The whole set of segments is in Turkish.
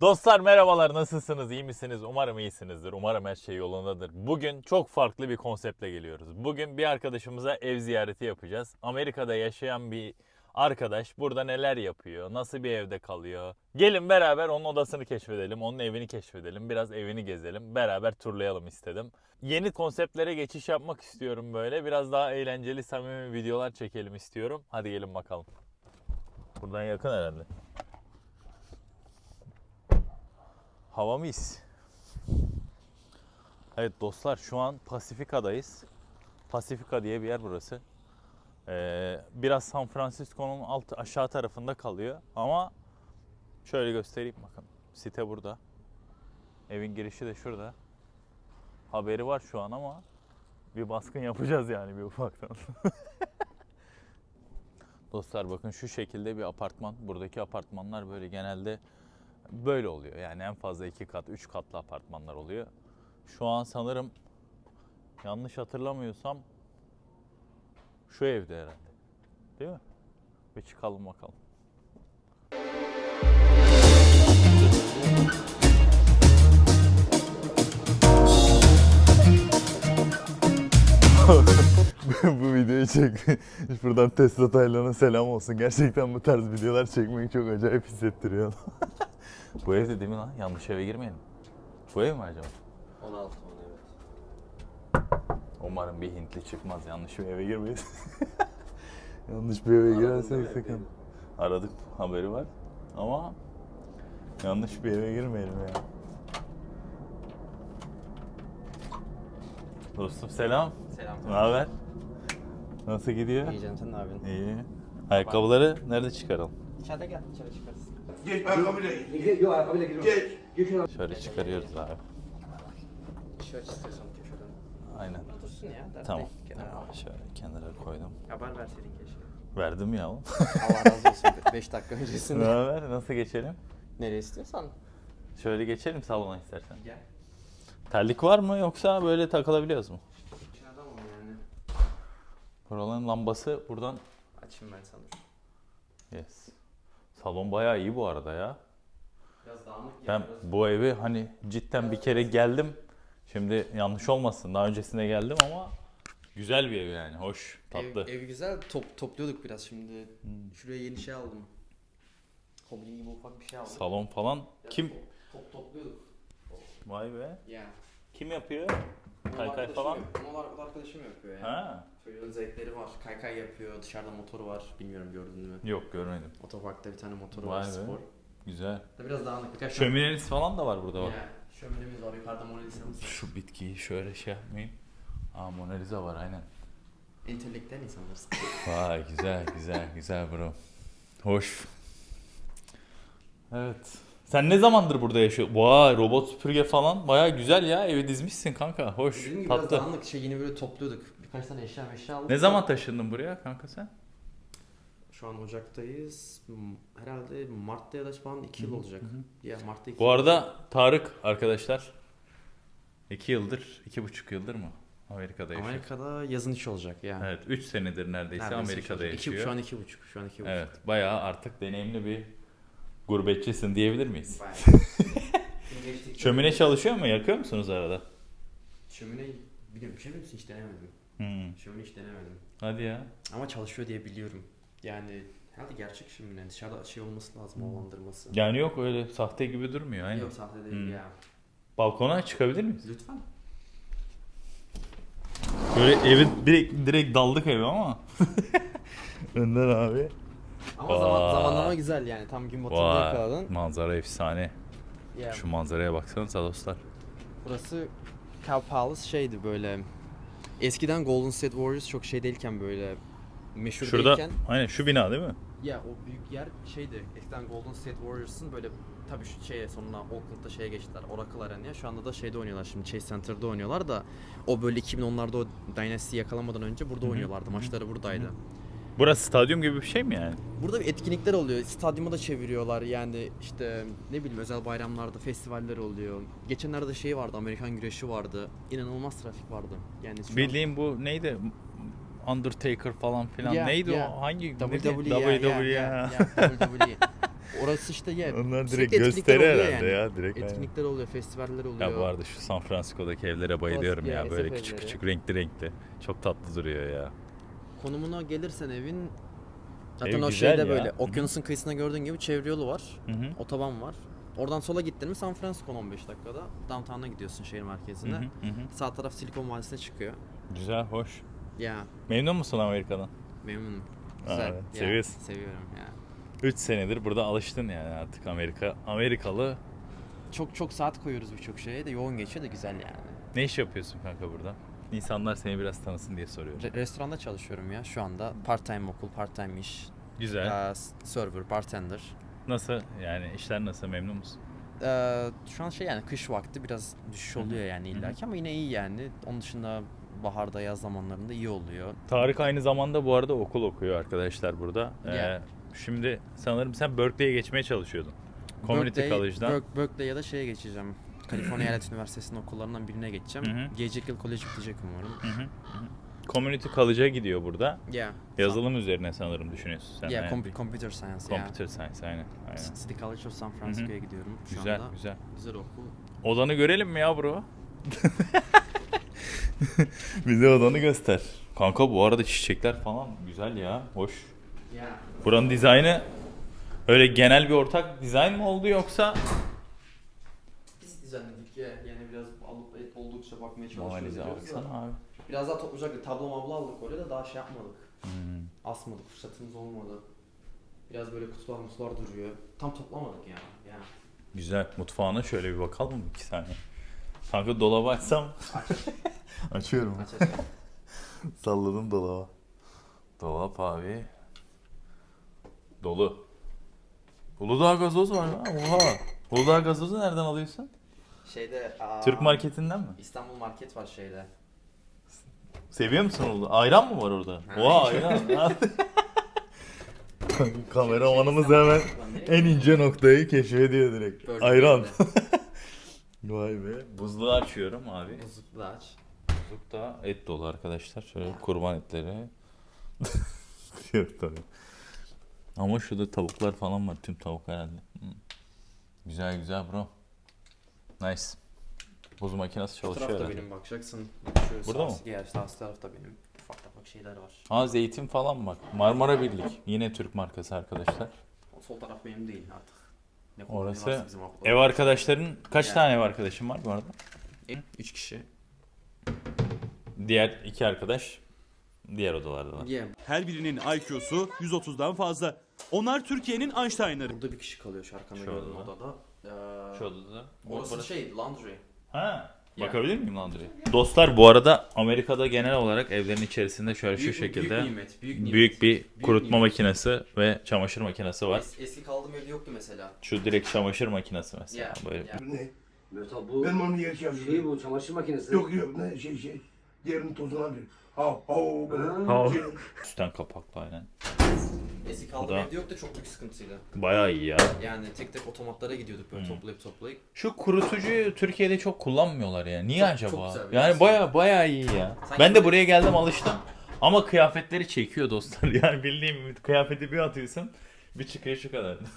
Dostlar merhabalar nasılsınız iyi misiniz umarım iyisinizdir umarım her şey yolundadır. Bugün çok farklı bir konseptle geliyoruz. Bugün bir arkadaşımıza ev ziyareti yapacağız. Amerika'da yaşayan bir arkadaş burada neler yapıyor nasıl bir evde kalıyor. Gelin beraber onun odasını keşfedelim onun evini keşfedelim biraz evini gezelim beraber turlayalım istedim. Yeni konseptlere geçiş yapmak istiyorum böyle biraz daha eğlenceli samimi videolar çekelim istiyorum. Hadi gelin bakalım. Buradan yakın herhalde. Hava mis. Evet dostlar şu an Pasifika'dayız. Pasifika diye bir yer burası. Ee, biraz San Francisco'nun alt aşağı tarafında kalıyor ama şöyle göstereyim bakın. Site burada. Evin girişi de şurada. Haberi var şu an ama bir baskın yapacağız yani bir ufaktan. Dostlar bakın şu şekilde bir apartman. Buradaki apartmanlar böyle genelde böyle oluyor. Yani en fazla iki kat, üç katlı apartmanlar oluyor. Şu an sanırım yanlış hatırlamıyorsam şu evde herhalde. Değil mi? Bir çıkalım bakalım. bu videoyu çek. Buradan Tesla Taylan'a selam olsun. Gerçekten bu tarz videolar çekmeyi çok acayip hissettiriyor. bu evde değil mi lan? Yanlış eve girmeyelim. Bu ev mi acaba? 16 10 evet. Umarım bir Hintli çıkmaz. Yanlış bir eve girmeyiz. yanlış bir eve girersek sakın. Aradık haberi var. Ama yanlış bir eve girmeyelim ya. Dostum selam. Selam. Ne haber? Nasıl gidiyor? İyi canım sen ne yapıyorsun? İyi. Ayakkabıları nerede çıkaralım? İçeride gel içeri çıkarız. Geç ayakkabıyla gir. Yok ayakkabıyla giriyorum. Geç. Geç şuradan. Şöyle çıkarıyoruz abi. Şöyle istiyorsan köşeden. Aynen. Dursun ya. dert Tamam. değil. Kenara al. Şöyle kenara koydum. Haber verseydin keşke. Verdim ya. Allah razı olsun 5 dakika ne öncesinde. haber? Nasıl geçelim? Nereye istiyorsan. Şöyle geçelim salona istersen. Gel. Terlik var mı yoksa böyle takılabiliyoruz mu? Ama yani. Buraların lambası buradan. Açayım ben sana. Yes. Salon bayağı iyi bu arada ya. Biraz dağınık ya. Ben biraz- bu evi hani cidden bir kere geldim. Şimdi yanlış olmasın daha öncesinde geldim ama güzel bir ev yani. Hoş, tatlı. Ev, ev güzel top, topluyorduk biraz şimdi. Şuraya yeni şey aldım. Hobi gibi ufak bir şey aldım. Salon falan. Biraz Kim? Top, top topluyorduk. Vay be. Ya. Kim yapıyor? Kaykay arkadaşım falan? yap- arkadaşım yapıyor ya. Ha. Çocuğun zevkleri var. Kaykay yapıyor. Dışarıda motoru var. Bilmiyorum gördün mü? Yok görmedim. Otoparkta bir tane motoru Vay var be. spor. Güzel. Biraz dağınık. Birkaç Şömineniz falan da var burada bak. Ya, şöminemiz var. Yukarıda Mona Lisa'mız var. Şu bitkiyi şöyle şey yapmayayım. Aa Mona Lisa var aynen. Entelektüel insanlarız. Vay güzel güzel güzel bro. Hoş. Evet. Sen ne zamandır burada yaşıyorsun? Vay robot süpürge falan baya güzel ya evi dizmişsin kanka. Hoş Dediğim gibi biraz tatlı. dağınık. Şey yine böyle topluyorduk. Birkaç tane eşya meşya aldık. Ne zaman taşındın buraya kanka sen? Şu an Ocak'tayız. M- Herhalde Mart'ta ya da falan 2 yıl olacak. Ya Mart'ta 2 Bu arada Tarık arkadaşlar 2 yıldır, iki buçuk yıldır mı Amerika'da yaşıyor? Amerika'da yazın içi olacak ya. Evet 3 senedir neredeyse, Amerika'da yaşıyor. şu an iki buçuk. Şu an iki buçuk. Evet bayağı artık deneyimli bir gurbetçisin diyebilir miyiz? Geçtik. Şömine çalışıyor mu? Yakıyor musunuz arada? Şömine biliyorum. Bir şey musun? Hiç denemedim. Hmm. Şömine hiç denemedim. Hadi ya. Ama çalışıyor diye biliyorum. Yani herhalde gerçek şömine. Dışarıda şey olması lazım havalandırması. Yani yok öyle sahte gibi durmuyor aynen. Yok sahte değil Hmm. ya. Balkona çıkabilir miyiz? Lütfen. Böyle evi direkt, direkt daldık eve ama. Önden abi. Ama zaman, Vay. zamanlama güzel yani. Tam gün batımında Vay yakaladın. manzara efsane. Ya, Şu manzaraya baksanıza dostlar. Burası Cow Palace şeydi böyle. Eskiden Golden State Warriors çok şey değilken böyle meşhur Şurada değilken. aynen şu bina değil mi? Ya o büyük yer şeydi. Eskiden Golden State Warriors'ın böyle tabii şu şeye sonuna Oakland'da şeye geçtiler. Oracle Arena'ya. Şu anda da şeyde oynuyorlar şimdi Chase Center'da oynuyorlar da o böyle 2010'larda o Dynasty'yi yakalamadan önce burada oynuyorlardı. Maçları buradaydı. Burası stadyum gibi bir şey mi yani? Burada bir etkinlikler oluyor. Stadyuma da çeviriyorlar. Yani işte ne bileyim özel bayramlarda festivaller oluyor. Geçenlerde şey vardı. Amerikan güreşi vardı. İnanılmaz trafik vardı. Yani şu an- Bildiğim bu neydi? Undertaker falan filan Yeah, neydi yeah. o? Hangi? WWE, neydi? yeah, yeah, WWE. yeah, yeah, WWE. Orası işte ya. Onlar sürekli direkt etkinlikler gösteri oluyor herhalde yani. ya. Direkt aynen. Etkinlikler oluyor, festivaller oluyor. Ya bu arada şu San Francisco'daki evlere bayılıyorum Klasik ya. ya, Böyle SF küçük evleri. küçük renkli renkli. Çok tatlı duruyor ya. Konumuna gelirsen evin zaten Ev o güzel şeyde ya. böyle okyanusun kıyısına gördüğün gibi çevre yolu var. Hı hı. Otoban var. Oradan sola gittin mi San Francisco 15 dakikada. Downtown'a gidiyorsun şehir merkezine. hı, hı hı. Sağ taraf Silikon Vadisi'ne çıkıyor. Güzel, hoş. Ya Memnun musun Amerika'dan? memnunum. Güzel. evet. Ya, Seviyorsun. Seviyorum ya. 3 senedir burada alıştın yani artık Amerika. Amerikalı. Çok çok saat koyuyoruz birçok şeye de yoğun geçiyor da güzel yani. Ne iş yapıyorsun kanka burada? İnsanlar seni biraz tanısın diye soruyorum. Re- restoranda çalışıyorum ya şu anda. Part time okul, part time iş. Güzel. Ee, server, bartender. Nasıl yani işler nasıl memnun musun? Ee, şu an şey yani kış vakti biraz düşüş oluyor yani illaki ama yine iyi yani. Onun dışında baharda yaz zamanlarında iyi oluyor. Tarık aynı zamanda bu arada okul okuyor arkadaşlar burada. Ee, Ya. şimdi sanırım sen Berkeley'e geçmeye çalışıyordun. Community Berkeley- College'dan. Berk- Berkeley ya da şeye geçeceğim. Kaliforniya Eyalet Üniversitesi'nin okullarından birine geçeceğim. Hı hı. Gelecek yıl kolej bitecek umarım. Hı hı, hı hı. Community College'a gidiyor burada. Yeah. Yazılım üzerine sanırım düşünüyorsun sen. Yeah, com- computer science. Computer Science aynen. aynen. yeah. City College of San Francisco'ya gidiyorum şu Güzel anda. güzel. Güzel okul. Odanı görelim mi ya bro? Bize odanı göster. Kanka bu arada çiçekler falan güzel ya. Hoş. Yeah. Buranın dizaynı öyle genel bir ortak dizayn mı oldu yoksa? Biz düzenledik ya. Yani biraz alıp et oldukça bakmaya Mona çalışıyoruz. Da. baksana abi. Biraz daha toplayacaktık. Tablo mablo aldık oraya da daha şey yapmadık. Hmm. Asmadık. Fırsatımız olmadı. Biraz böyle kutular mutlar duruyor. Tam toplamadık ya. Yani. Güzel. Mutfağına şöyle bir bakalım mı? iki saniye. Kanka dolabı açsam. Aç. Açıyorum. aç aç. Salladım dolaba. Dolap abi. Dolu. Uludağ gazoz var lan. Oha. Uludağ gazozu nereden alıyorsun? Şeyde... aa, Türk marketinden mi? İstanbul market var şeyde. Seviyor musun Uludağ? Ayran mı var orada? Ha. Oha ayran. Kameramanımız hemen en ince noktayı keşfediyor direkt. Gördüm Ayran. Vay be. Buzluğu açıyorum abi. Buzluklu aç. Buzlukta et dolu arkadaşlar. Şöyle kurban etleri. Yok tabii. Ama şurada tavuklar falan var. Tüm tavuk herhalde. Hı. Güzel güzel bro. Nice. Buz makinesi çalışıyor tarafta herhalde. benim bakacaksın. Şu Burada sağ- mı? Diğer sağ tarafta benim. Ufak ufak şeyler var. Ha zeytin falan bak. Marmara Birlik. Yine Türk markası arkadaşlar. O sol taraf benim değil artık. Ne Orası bizim. Ev arkadaşların kaç Yani. tane ev arkadaşın var bu arada? Üç kişi. Diğer iki arkadaş diğer odalardalar. Yeah. Her birinin IQ'su 130'dan fazla. Onlar Türkiye'nin Einstein'ları. Burada bir kişi kalıyor şu arkamda Şu gördüğün odada. odada. Ee, Şu odada. Orası şey laundry. Ha. Ya. Bakabilir miyim Landry'e? Dostlar bu arada Amerika'da genel olarak evlerin içerisinde şöyle şu şekilde büyük nimet, büyük nimet. büyük bir Büyük kurutma nimet. makinesi ve çamaşır makinesi var. Es- eski kaldığım evde yoktu mesela. Şu direkt çamaşır makinesi mesela Ya, böyle. ya. Ne? Mesela bu Ben onu yer yapıyorum. şey bu çamaşır makinesi. Yok yok ne şey şey. Diğerinin tozunu alıyor. Ha ha böyle. Ha. Şey, Üstten kapaklı aynen. Eski kaldığım Bu da- evde yoktu çok büyük sıkıntıydı. Bayağı iyi ya. Yani tek tek otomatlara gidiyorduk böyle Hmm. toplayıp toplayıp. Şu kurutucuyu Türkiye'de çok kullanmıyorlar ya. Niye Çok- acaba? çok güzel yani şey. bayağı bayağı iyi ya. Sanki ben de buraya geldim alıştım. Ama kıyafetleri çekiyor dostlar. Yani bildiğim kıyafeti bir atıyorsun bir çıkıyor şu kadar.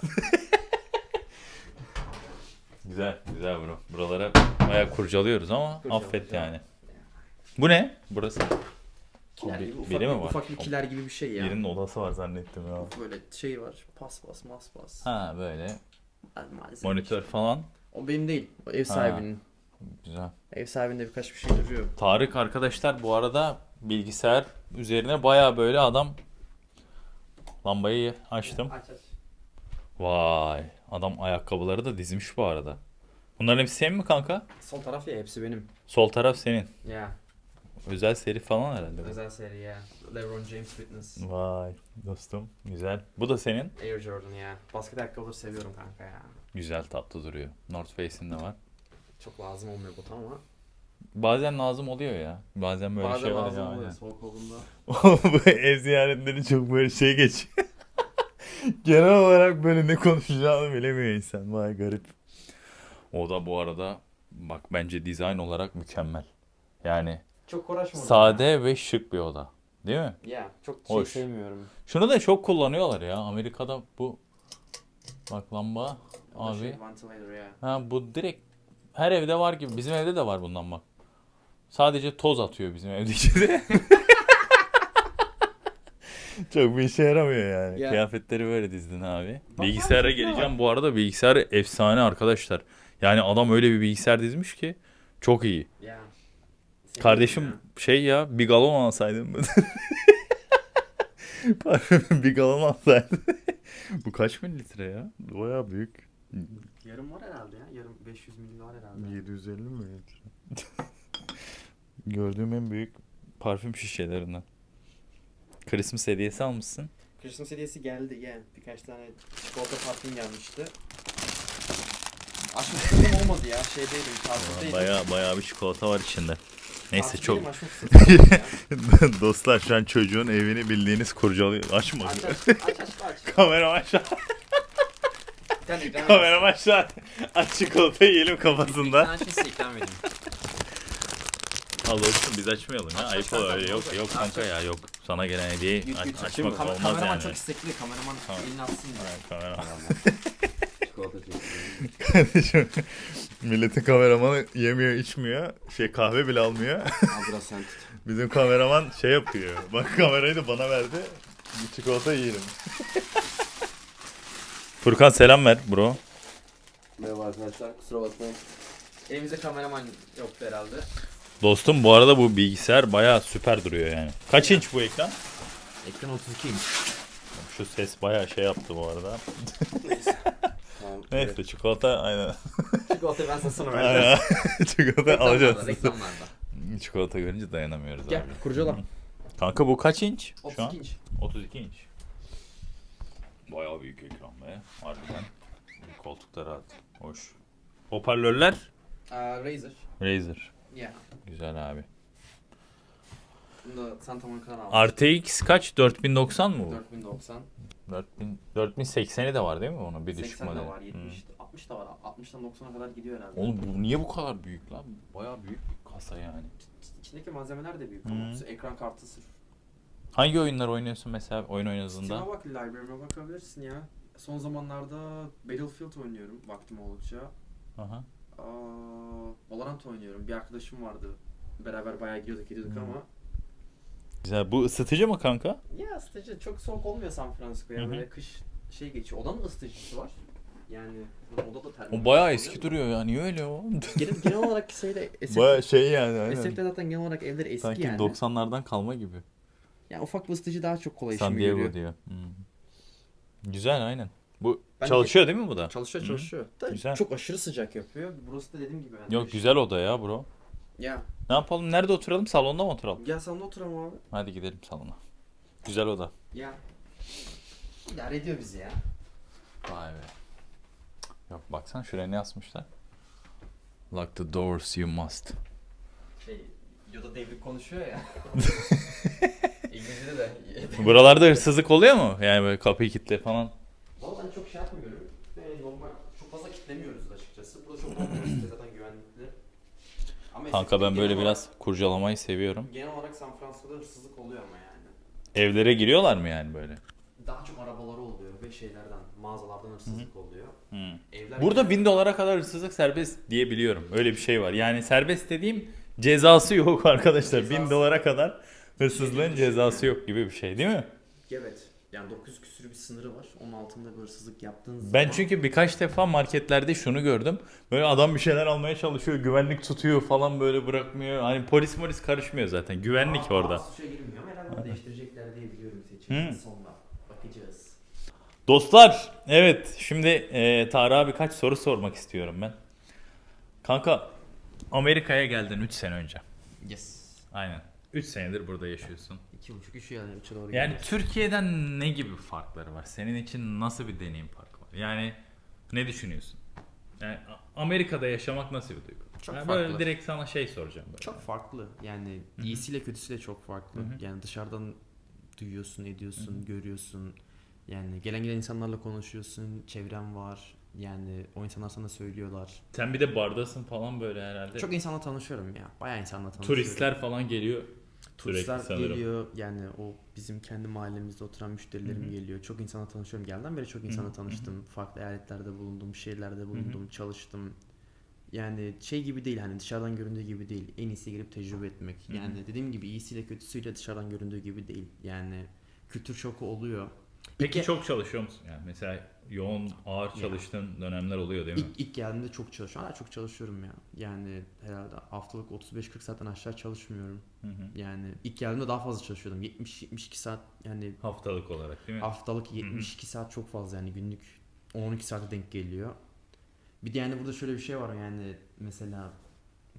güzel güzel bro. Buralara bayağı kurcalıyoruz ama Kurcalıyoruz affet ya. yani. Bu ne? Burası. Kiler gibi ufak, biri mi var? ufak bir kiler gibi bir şey ya. Birinin odası var zannettim ya. Böyle şey var. Pas pas mas pas. Ha böyle Malzeme monitör falan. O benim değil. O ev sahibinin. Güzel. Ev sahibinde birkaç bir şey duruyor. Tarık arkadaşlar bu arada bilgisayar üzerine baya böyle adam lambayı açtım. Aç aç. Vay adam ayakkabıları da dizmiş bu arada. Bunların hepsi senin mi kanka? Sol taraf ya hepsi benim. Sol taraf senin. Ya. Özel seri falan herhalde. bu. Özel seri ya. LeBron James Fitness. Vay dostum güzel. Bu da senin. Air Jordan ya. Basket ayakkabıları seviyorum kanka ya. Güzel tatlı duruyor. North Face'in de var. Çok lazım olmuyor bot ama. Bazen lazım oluyor ya. Bazen böyle Bazen şey var lazım ya. oluyor soğuk olduğunda. bu ev ziyaretleri çok böyle şey geç. Genel olarak böyle ne konuşacağını bilemiyor insan. Vay garip. O da bu arada bak bence dizayn olarak mükemmel. Yani Çok uğraşmadım. sade ve şık bir oda. Değil mi? Ya çok Hoş. şey sevmiyorum. Şunu da çok kullanıyorlar ya. Amerika'da bu Bak lamba. O da şey, Abi. ventilator ya. Ha bu direkt her evde var gibi. Bizim evde de var bundan bak. Sadece toz atıyor bizim evdeki de. Çok bir işe yaramıyor yani. Ya. Kıyafetleri böyle dizdin abi. Bilgisayara geleceğim. Bu arada bilgisayar efsane arkadaşlar. Yani adam öyle bir bilgisayar dizmiş ki çok iyi. Ya. Kardeşim ya. şey ya bir galon alsaydım. Parfüm bir galon alsaydım. Bu kaç mililitre ya? Baya büyük. Yarım var herhalde ya. Yarım 500 milli var herhalde. 750 mililitre. Gördüğüm en büyük parfüm şişelerinden. Christmas hediyesi almışsın. Christmas hediyesi geldi gel. Birkaç tane çikolata parfüm gelmişti. Açma fırsatım olmadı ya. Şeydeydim, tatildeydim. Baya baya bir çikolata var içinde. Neyse çok. Ya. Dostlar şu an çocuğun evini bildiğiniz kurcalıyor. Açma. Aç aç aç aç aç. Kamera aşağı. Kamera aşağı. Aç çikolatayı yiyelim kafasında. tane şey ikram edeyim. Al olsun biz açmayalım ya. Aç, Ayıp aç, oluyor. aç, Yok aç, yok aç, kanka aç. ya yok. Sana gelen hediyeyi aç- açmak Kam- olmaz kameraman yani. çok istekli. Kameraman Tamam. elini atsın. Evet, kamera. Çikolata çekiyorum. Kardeşim milletin kameramanı yemiyor içmiyor. Şey kahve bile almıyor. Al biraz sen tut. Bizim kameraman şey yapıyor. Bak kamerayı da bana verdi. Bir çikolata yiyelim. Furkan selam ver bro. Merhaba arkadaşlar kusura bakmayın. Elimizde kameraman yoktu herhalde. Dostum bu arada bu bilgisayar bayağı süper duruyor yani. Kaç inç bu ekran? Ekran 32 inç. Şu ses bayağı şey yaptı bu arada. Tamam. Neyse çikolata aynen. Çikolatayı ben sana vereceğim. aynen. çikolata alacağız. reklamlarda. Çikolata görünce dayanamıyoruz Gel abi. kurcala. Kanka bu kaç inç şu 32 an? inç. 32 inç. Bayağı büyük ekran be. Harbiden. Koltukta rahat. Hoş. Hoparlörler? Aa, Razer. Razer. Ya. Güzel abi. Bunu da Santa Monica'dan aldım. RTX kaç? 4090 mı bu? 4090. 4000 4080'i de var değil mi onun? Bir düşük 80 modeli. de var, 70, Hmm. 60 da var. 60'dan 90'a kadar gidiyor herhalde. Oğlum bu niye bu kadar büyük lan? Bayağı büyük bir kasa yani. İçindeki malzemeler de büyük Hı. ama ekran kartı sırf. Hangi oyunlar oynuyorsun mesela oyun Steam'e oynadığında? bak, library'me bakabilirsin ya. Son zamanlarda Battlefield oynuyorum vaktim oldukça. Aha. Aa, Valorant oynuyorum. Bir arkadaşım vardı. Beraber bayağı gidiyorduk gidiyorduk Hı. ama. Güzel. Bu ısıtıcı mı kanka? Ya ısıtıcı çok soğuk olmuyor San Francisco Hı ya. hı. Böyle kış şey geçiyor. Odanın ısıtıcısı var. Yani oda da termal. O bayağı eski duruyor ya. Niye öyle o? Genel, genel olarak şeyde bayağı şey yani. Esef'te zaten genel olarak evler eski Sanki yani. 90'lardan kalma gibi. Yani ufak bir ısıtıcı daha çok kolay San işimi Diego görüyor. diyor. Hmm. Güzel aynen. Bu Ben- çalışıyor değil mi bu da? Çalışıyor çalışıyor. Da Güzel. Çok aşırı sıcak yapıyor. Burası da dediğim gibi. yani Yok güzel oda ya bro. Ya Ne yapalım? Nerede oturalım? Salonda mı oturalım? gel salona oturalım abi. Hadi gidelim salona. Güzel oda. Ya. İdare ediyor bizi ya. Vay be. Yok baksana şuraya ne yazmışlar? Lock the doors you must. Şey, Yoda devrik konuşuyor ya. İngilizce'de de. Buralarda hırsızlık oluyor mu? Yani böyle kapıyı kilitle falan. Valla ben çok şey yapmıyorum. Yani normal. Çok fazla kitlemiyoruz açıkçası. Burada çok normal zaten güvenlikli. Kanka ben böyle biraz kurcalamayı seviyorum. Genel olarak San Francisco'da hırsızlık oluyor ama yani. Evlere giriyorlar mı yani böyle? Daha çok arabaları oluyor ve şeylerden, mağazalardan hırsızlık oluyor. Hmm. Evler Burada bin dolara kadar hırsızlık serbest diye biliyorum. Öyle bir şey var. Yani serbest dediğim cezası yok arkadaşlar. Bin Cezası- dolara kadar hırsızlığın cezası yok gibi bir şey değil mi? Evet. Yani 900 küsür bir sınırı var. Onun altında bir hırsızlık yaptığın zaman... Ben çünkü birkaç defa marketlerde şunu gördüm. Böyle adam bir şeyler almaya çalışıyor. Güvenlik tutuyor falan böyle bırakmıyor. Hani polis polis karışmıyor zaten. Güvenlik Aa, orada. suça girmiyor ama herhalde değiştirecekler diye biliyorum seçimden Hı. sonra. Bakacağız. Dostlar evet şimdi e, Tarık'a abi kaç soru sormak istiyorum ben. Kanka Amerika'ya geldin 3 sene önce. Yes. Aynen. 3 senedir burada yaşıyorsun. 2,5-3 yani 3'e doğru Yani gidiyoruz. Türkiye'den ne gibi farkları var? Senin için nasıl bir deneyim farkı var? Yani ne düşünüyorsun? Yani Amerika'da yaşamak nasıl bir duygu? Çok Yani farklı. Böyle direkt sana şey soracağım böyle. Çok farklı. Yani iyisiyle kötüsüyle çok farklı. Yani dışarıdan duyuyorsun, ediyorsun, görüyorsun. Yani gelen gelen insanlarla konuşuyorsun, çevren var. Yani o insanlar sana söylüyorlar. Sen bir de bardasın falan böyle herhalde. Çok insanla tanışıyorum ya. Bayağı insanla tanışıyorum. turistler falan geliyor. Turistler geliyor. Yani o bizim kendi mahallemizde oturan müşterilerim geliyor. Çok insana tanışıyorum. Gelden beri çok insana tanıştım. Farklı eyaletlerde bulundum, şehirlerde bulundum, çalıştım. Yani şey gibi değil hani dışarıdan göründüğü gibi değil. En iyisi girip tecrübe etmek. Yani dediğim gibi iyisiyle kötüsüyle dışarıdan göründüğü gibi değil. Yani kültür şoku oluyor. Peki İlk- çok çalışıyor musun? Yani mesela yoğun, ağır çalıştığın dönemler oluyor değil mi? İlk, ilk geldiğimde çok çalışıyorum. Hala çok çalışıyorum ya. Yani herhalde haftalık 35-40 saatten aşağı çalışmıyorum. Hı hı. Yani ilk geldiğimde daha fazla çalışıyordum. 70-72 saat yani Haftalık olarak değil mi? haftalık 72 saat çok fazla yani günlük 10-12 saate denk geliyor. Bir de yani burada şöyle bir şey var yani mesela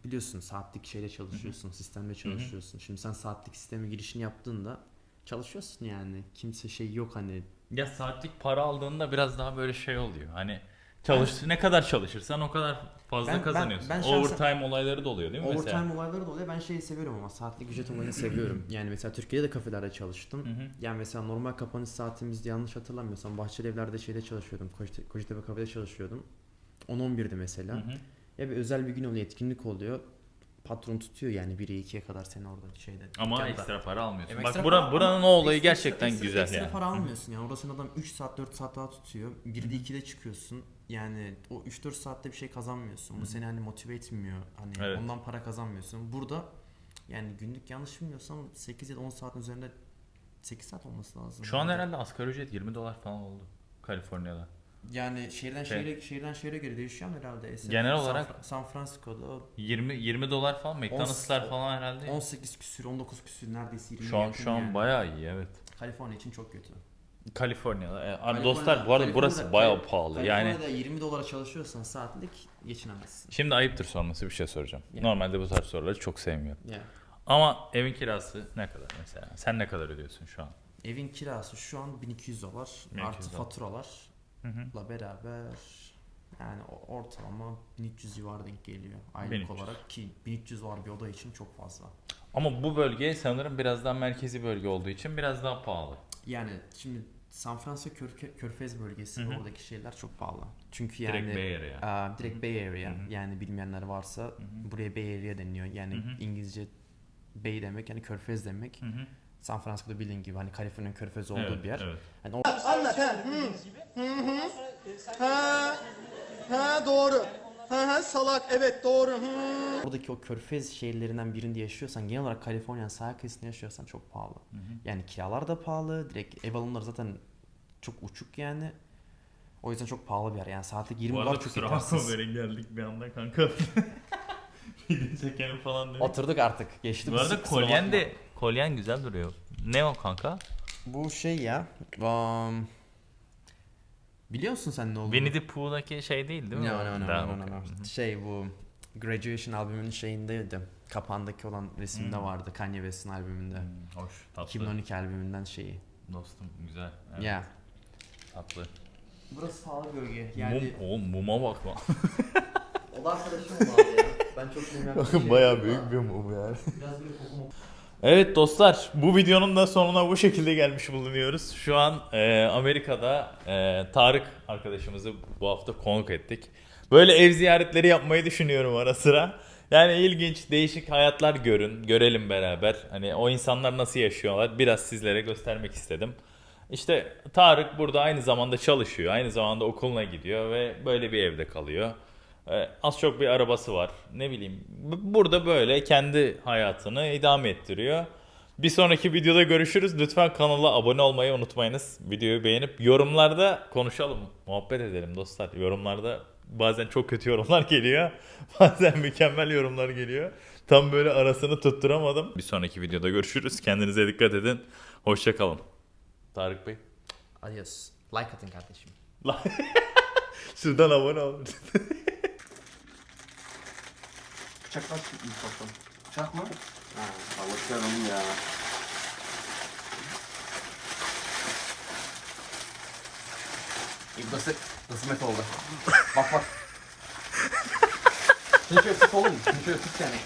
biliyorsun saatlik şeyle çalışıyorsun, sistemle çalışıyorsun. Şimdi sen saatlik sisteme girişini yaptığında çalışıyorsun yani. Kimse şey yok hani Ya saatlik para aldığında biraz daha böyle şey oluyor. Hani çalış ne kadar çalışırsan o kadar fazla Ben- ben- kazanıyorsun. ben şahsen- Overtime olayları da oluyor değil mi Overtime mesela? olayları da oluyor. Ben şeyi seviyorum ama saatlik ücret olayını seviyorum. Yani mesela Türkiye'de de kafelerde çalıştım. Hı hı. Yani mesela normal kapanış saatimizde yanlış hatırlamıyorsam Bahçeli Evler'de şeyde çalışıyordum. Kocatepe, Kocatepe kafede çalışıyordum. 10-11'di mesela. Hı hı. Ya bir özel bir gün oluyor, etkinlik oluyor. Patron tutuyor yani 1'e 2'ye kadar seni orada şeyde. Ama dükkanda. ekstra para almıyorsun. Bak ekstra buran, para buranın o olayı ekstra- gerçekten ekstra- güzel ekstra yani. para almıyorsun yani. Orada senin adam 3 saat 4 saat daha tutuyor. 1'de 2'de çıkıyorsun. Yani o 3-4 saatte bir şey kazanmıyorsun. Bu seni hani motive etmiyor. Hani Evet. ondan para kazanmıyorsun. Burada yani günlük yanlış bilmiyorsam 8 ya da 10 saatin üzerinde 8 saat olması lazım. Şu an herhalde asgari ücret 20 dolar falan oldu. Kaliforniya'da. Yani şehirden Şey- şehire şehirden şehire göre değişiyor ama herhalde. Mesela Genel San- olarak- San Francisco'da o 20 20 dolar falan McDonald'slar On- falan herhalde. 18 küsür 19 küsür neredeyse 20 Şu an şu an yani. bayağı iyi evet. Kaliforniya için çok kötü. Kaliforniya'da. E, Kaliforniya- dostlar bu arada burası Kaliforniya'da- bayağı pahalı. Yani Kaliforniya'da 20 dolara çalışıyorsan saatlik geçinemezsin. şimdi ayıptır sorması bir şey soracağım. Ya. Normalde bu tarz soruları çok sevmiyorum. Ya. Ama evin kirası ne kadar mesela? Sen ne kadar ödüyorsun şu an? Evin kirası şu an 1200 dolar 1200 artı dolar. faturalarla Hı. beraber yani ortalama 1300 civarı denk geliyor aylık 1300. olarak ki 1300 dolar bir oda için çok fazla. Ama bu bölge sanırım biraz daha merkezi bölge olduğu için biraz daha pahalı. Yani şimdi San Francisco Körfe- Körfez bölgesi Hı hı. oradaki şeyler çok pahalı. Çünkü yani Direkt Bay Area. Aa, direkt Bay Area. Hı hı. Yani bilmeyenler varsa hı. buraya Bay Area deniliyor. Yani Hı hı. İngilizce Bay demek yani Körfez demek. Hı hı. San Francisco'da bildiğin gibi hani Kaliforniya'nın körfezi olduğu Evet, bir yer. evet. Hani Ha, ha doğru. Ha ha salak evet doğru. Hı. oradaki o körfez şehirlerinden birinde yaşıyorsan genel olarak Kaliforniya'nın sahil kıyısında yaşıyorsan çok pahalı. Yani kiralar da pahalı. Direkt ev alımları zaten çok uçuk yani. O yüzden çok pahalı bir yer. Yani saatlik 20 Bu arada dolar çok yetersiz. böyle geldik bir anda kanka. Video çekelim falan dedik. Oturduk artık. Geçti. Bu arada kolyen de kolyen güzel duruyor. Ne o kanka? Bu şey ya. Um, biliyor musun sen ne olduğunu? Winnie the Pooh'daki şey değil değil mi? No, no, no, Daha no, no, no. Şey bu Graduation albümünün şeyindeydi. Kapağındaki olan resimde vardı Kanye West'in albümünde. Hmm, Hoş, tatlı. 2012 albümünden şeyi. Dostum güzel. Evet, Ya. Tatlı. Burası pahalı bölge. Mum, oğlum muma bak lan. o da arkadaşım vardı ya. Ben çok bilmiyorum. Bayağı büyük bir mum yani. Biraz böyle kokumu. Evet dostlar bu videonun da sonuna bu şekilde gelmiş bulunuyoruz. Şu an e, Amerika'da e, Tarık arkadaşımızı bu hafta konuk ettik. Böyle ev ziyaretleri yapmayı düşünüyorum ara sıra. Yani ilginç, değişik hayatlar görün, görelim beraber. Hani o insanlar nasıl yaşıyorlar biraz sizlere göstermek istedim. İşte Tarık burada aynı zamanda çalışıyor, aynı zamanda okuluna gidiyor ve böyle bir evde kalıyor. Ee, az çok bir arabası var. Ne bileyim. Burada böyle kendi hayatını idame ettiriyor. Bir sonraki videoda görüşürüz. Lütfen kanala abone olmayı unutmayınız. Videoyu beğenip yorumlarda konuşalım. Muhabbet edelim dostlar. Yorumlarda bazen çok kötü yorumlar geliyor. Bazen mükemmel yorumlar geliyor. Tam böyle arasını tutturamadım. Bir sonraki videoda görüşürüz. Kendinize dikkat edin. Hoşçakalın. Tarık Bey. Adios. Like atın kardeşim. Şuradan abone olun. İlk baştan? Bıçak mı? Ha, oğlum ya. İbdası kısmet oldu. bak bak. Şöyle tut oğlum. Şöyle tut yani.